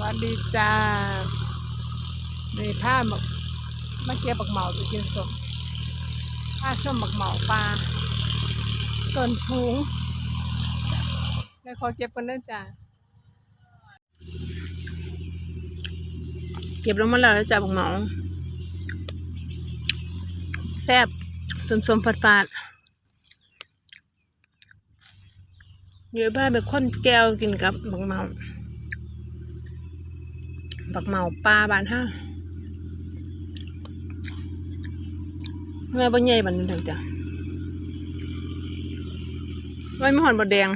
วัสดีจ้าในผ้าหมักมาเก็บบักเหมาไปกินสมผ้าชมบักเหมาปลาต้นฟูงได้ขอเก็บกันเด้อจ้าเก็บลงมาแล้วจ้าบักเหมาแซ่บสมสมๆฝาดฝาดๆอยู่บ้านเป็นคนแก้วกินกับบักเหมา บักเหมาปลาบานห้าเมื่อบ่ใหญ่บันนี้เถอะจ้ะไว้ไม่หอนบดแดง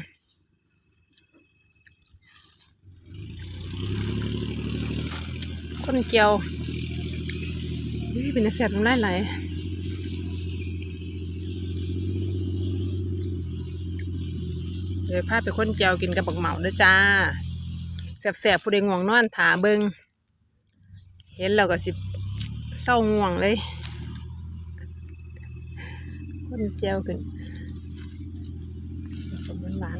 คนเจียวอุ้ยเป็นแต่แสบน้ำลายไหลเดี๋ยวพาไปคนเจียวกินกับบักเหมาเด้อจ้าแสบๆผู้ใดง่วงนอนถาเบิง เห็นแล้วก็สิเศร้าง่วงเลยคนเจียวขึ้นผสมหวาน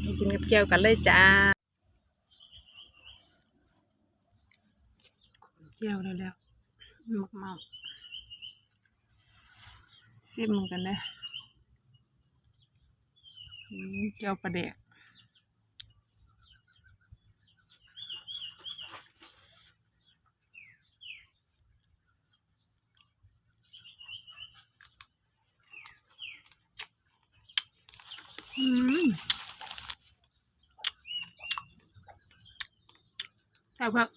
ไปกินกับเจียวกันเลยจ้าเจียวแล้วแล้วหมกเมาซิมกันเลยอืมเจียวปลาแดก อืมครับครับ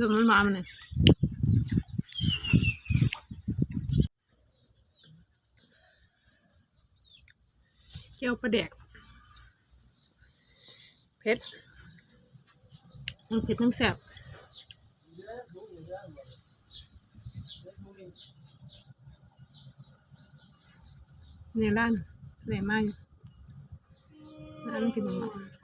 คือมันมามันเนี่ยเจียวปลาแดกเผ็ดทั้งเผ็ดทั้งแสบ ในร้านอะไรมากร้านมันกินมา